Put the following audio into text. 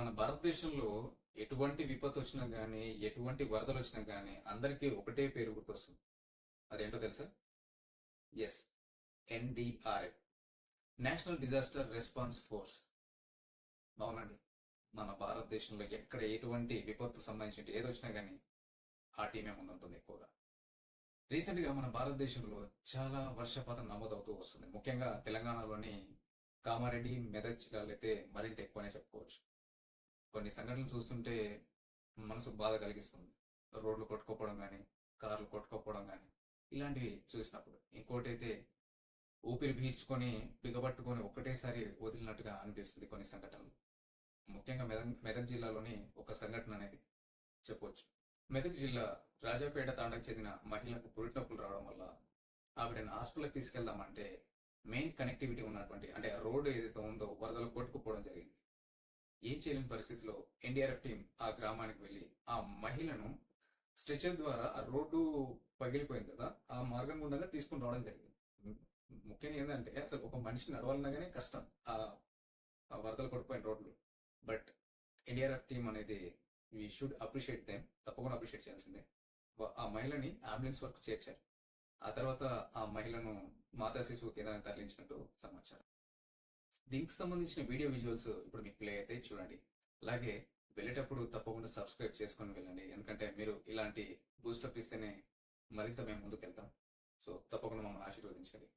మన భారతదేశంలో ఎటువంటి విపత్తు వచ్చినా కానీ ఎటువంటి వరదలు వచ్చినా కానీ అందరికీ ఒకటే పేరు గుర్తొస్తుంది. అదేంటో తెలుసా? Yes NDRF. National disaster response force. అవునండి. మన భారతదేశంలో ఎక్కడ ఎటువంటి విపత్తు సంబంధించి ఏదొచ్చినా కానీ ఆ టీమే ముందుంటుంది ఎక్కువగా. రీసెంట్‌గా మన భారతదేశంలో చాలా వర్షపాతం నమోదవుతూ వస్తుంది. ముఖ్యంగా తెలంగాణలోని కామారెడ్డి, మెదక్ జిల్లాలైతే మరింత ఎక్కువనే చెప్పుకోవచ్చు. కొన్ని సంఘటనలు చూస్తుంటే మనసు బాధ కలిగిస్తుంది. రోడ్లు కొట్టుకోపోవడం కానీ కార్లు కొట్టుకోపోవడం కానీ ఇలాంటివి చూసినప్పుడు. ఇంకోటైతే ఊపిరి పీల్చుకొని, బిగబట్టుకొని ఒక్కటేసారి వదిలినట్టుగా అనిపిస్తుంది కొన్ని సంఘటనలు. ముఖ్యంగా మెదక్ మెదక్ జిల్లాలోని ఒక సంఘటన అనేది చెప్పవచ్చు మెదక్ జిల్లా రాజాపేట తాండకు చెందిన మహిళకు పురిటి రావడం వల్ల ఆవిడని హాస్పిటల్‌కి తీసుకెళ్దామంటే మెయిన్ కనెక్టివిటీ ఉన్నటువంటి అంటే ఆ రోడ్ ఏదైతే ఉందో వరదలు కొట్టుకుపోవడం జరిగింది. ఏం చేయలేని పరిస్థితిలో ఎన్‌డీఆర్‌ఎఫ్ టీం ఆ గ్రామానికి వెళ్ళి ఆ మహిళను స్ట్రెచర్ ద్వారా ఆ రోడ్డు పగిలిపోయింది కదా! ఆ మార్గం గుండానే తీసుకుని రావడం జరిగింది. ముఖ్యంగా ఏంటంటే అసలు ఒక మనిషి నడవాలన్నా కానీ కష్టం. ఆ వరదలు పడిపోయిన రోడ్లు. బట్ ఎన్‌డీఆర్‌ఎఫ్ టీం అనేది వీ షుడ్ అప్రిషియేట్ దెమ్. తప్పకుండా అప్రిషియేట్ చేయాల్సిందే. ఆ మహిళని అంబులెన్స్ వరకు చేర్చారు. ఆ తర్వాత ఆ మహిళను మాతా శిశువు కేంద్రానికి తరలించినట్టు సమాచారం. దీనికి సంబంధించిన వీడియో విజువల్స్ ఇప్పుడు మీకు ప్లే అయితే చూడండి. అలాగే వెళ్ళేటప్పుడు తప్పకుండా సబ్స్క్రైబ్ చేసుకొని వెళ్ళండి. ఎందుకంటే మీరు ఇలాంటి బూస్టప్ ఇస్తేనే మరింత మేము ముందుకు వెళ్తాం సో తప్పకుండా మమ్మల్ని ఆశీర్వదించండి.